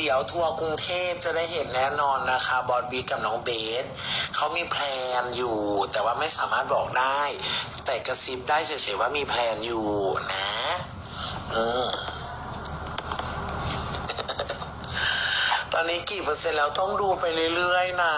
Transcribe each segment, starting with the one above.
เดี๋ยวทัวร์กรุงเทพจะได้เห็นแน่นอนนะคะ บอสบีกับน้องเบสเขามีแพลนอยู่ แต่ว่าไม่สามารถบอกได้ แต่กระซิบได้เฉยๆว่ามีแพลนอยู่นะเออ ตอ นี้กี่เปอร์เซ็นต์แล้วต้องดูไปเรื่อยๆนะ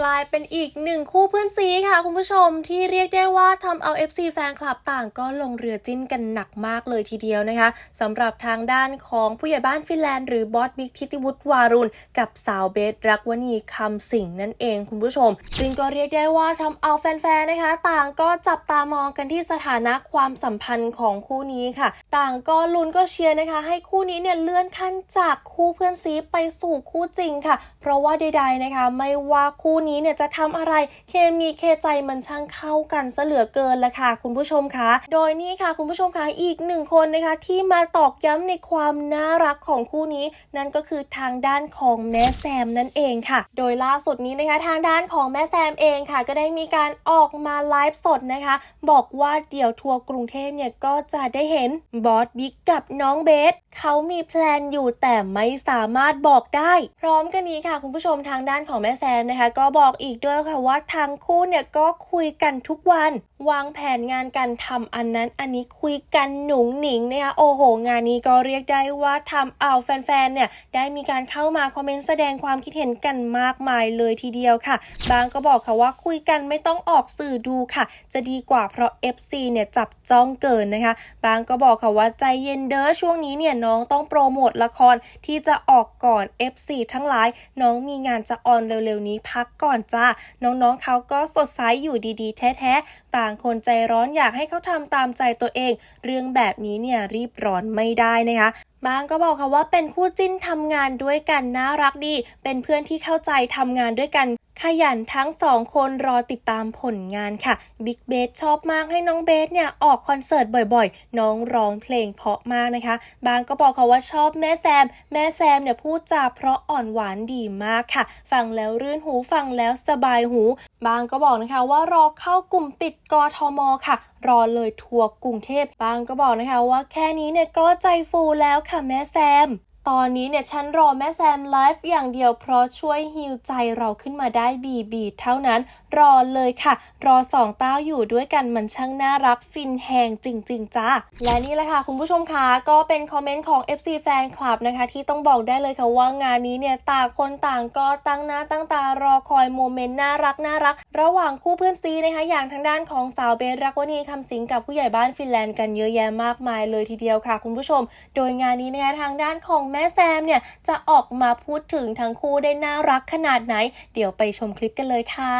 กลายเป็นอีกหนึ่งคู่เพื่อนซีค่ะ คุณผู้ชมที่เรียกได้ว่าทำเอา FC แฟนคลับต่างก็ลงเรือจิ้นกันหนักมากเลยทีเดียวนะคะสำหรับทางด้านของผู้ใหญ่บ้านฟินแลนด์หรือบอสบิ๊กทิติวุฒิวารุณ กับสาวเบสรักวณีคำสิงห์นั่นเองคุณผู้ชม ซึ่งก็เรียกได้ว่าทำเอาแฟนๆนะคะ ต่างก็จับตามองกันที่สถานะความสัมพันธ์ของคู่นี้ค่ะ ต่างก็ลุ้นก็เชียร์นะคะ ให้คู่นี้เนี่ยเลื่อนขั้นจากคู่เพื่อนซีไปสู่คู่จริงค่ะ เพราะว่าใดๆนะคะ ไม่ว่าคู่นี้เนี่ยจะทำอะไรเคมีเคใจมันช่างเข้ากันซะเหลือเกินละค่ะ คุณผู้ชมคะโดยนี่ค่ะคุณผู้ชมคะอีกหนึ่งคนนะคะ ที่มาตอกย้ำในความน่ารักของคู่นี้ นั่นก็คือทางด้านของแม่แซมนั่นเองค่ะ โดยล่าสุดนี้นะคะ ทางด้านของแม่แซมเองค่ะ ก็ได้มีการออกมาไลฟ์สดนะคะ บอกว่าเดี๋ยวทัวร์กรุงเทพเนี่ยก็จะได้เห็นบอสบิ๊กกับน้องเบสเขามีแพลนอยู่แต่ไม่สามารถบอกได้พร้อมกันนี้ค่ะ คุณผู้ชมทางด้านของแม่แซมนะคะ ก็บอกอีกด้วยค่ะว่าทั้งคู่เนี่ยก็คุยกันทุกวัน วางแผนงานกันทำอันนั้น อันนี้คุยกันหนุงหนิงนะคะโอ้โห งานนี้ก็เรียกได้ว่าทำเอาแฟนๆเนี่ยได้มีการเข้ามาคอมเมนต์แสดงความคิดเห็นกันมากมายเลยทีเดียวค่ะ บางก็บอกค่ะว่าคุยกันไม่ต้องออกสื่อดูค่ะ จะดีกว่าเพราะ FC เนี่ยจับจ้องเกินนะคะ บางก็บอกค่ะว่าใจเย็นเด้อช่วงนี้เนี่ยน้องต้องโปรโมทละครที่จะออกก่อน FC ทั้งหลาย น้องมีงานจะออนเร็วๆนี้พักก่อนจ้าน้องๆเขาก็สดใสอยู่ดีๆ แท้ๆบางคนใจร้อนอยากให้เขาทำตามใจตัวเอง เรื่องแบบนี้เนี่ยรีบร้อนไม่ได้นะคะบางก็บอกค่ะว่าเป็นคู่จิ้นทำงานด้วยกันน่ารักดี เป็นเพื่อนที่เข้าใจทำงานด้วยกัน ขยันทั้งสองคนรอติดตามผลงานค่ะบิ๊กเบสชอบมากให้น้องเบสเนี่ยออกคอนเสิร์ตบ่อยๆ น้องร้องเพลงเพราะมากนะคะ บางก็บอกค่ะว่าชอบแม่แซม แม่แซมเนี่ยพูดจาเพราะอ่อนหวานดีมากค่ะ ฟังแล้วรื่นหูฟังแล้วสบายหู บางก็บอกนะคะว่ารอเข้ากลุ่มปิดกทมค่ะรอเลยทัวร์กรุงเทพบางก็บอกนะคะว่าแค่นี้เนี่ยก็ใจฟูแล้วค่ะแม่แซม ตอนนี้เนี่ยฉันรอแม่แซมไลฟ์อย่างเดียวเพราะช่วยฮิวใจเราขึ้นมาได้บีบีเท่านั้นรอเลยค่ะ รอสองเต้าอยู่ด้วยกันมันช่างน่ารักฟินแหงจริง ๆจ้าและนี่แหละค่ะ คุณผู้ชมคะก็เป็นคอมเมนต์ของ FC แฟนคลับนะคะ ที่ต้องบอกได้เลยค่ะว่างานนี้เนี่ยต่างคนต่างก็ตั้งหน้าตั้งตารอคอยโมเมนต์น่ารักน่ารัก ระหว่างคู่เพื่อนซีนะคะอย่างทางด้านของสาวเบสรักวณีคำสิงกับผู้ใหญ่บ้านฟินแลนด์กันเยอะแยะมากมายเลยทีเดียวค่ะ คุณผู้ชม โดยงานนี้นะคะทางด้านของแม่แซมเนี่ยจะออกมาพูดถึงทั้งคู่ได้น่ารักขนาดไหน เดี๋ยวไปชมคลิปกันเลยค่ะ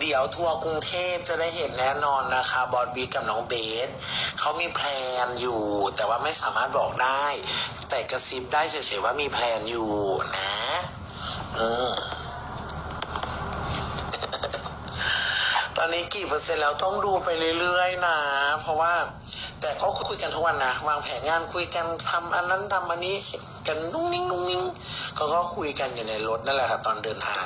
เดี๋ยวทัวร์กรุงเทพจะได้เห็นแน่นอนนะคะ บอสบีกับน้องเบสเขามีแพลนอยู่ แต่ว่าไม่สามารถบอกได้ แต่กระซิบได้เฉยๆว่ามีแพลนอยู่นะเออตอนนี้กี่เปอร์เซ็นต์แล้วต้องดูไปเรื่อยๆนะ เพราะว่า แต่ก็คุยกันทุกวันนะวางแผนงานคุยกันทำอันนั้นทำอันนี้กันนุ่งนิ่งนุ่งนิ่งก็ก็คุยกันอยู่ในรถนั่นแหละครับตอนเดินทาง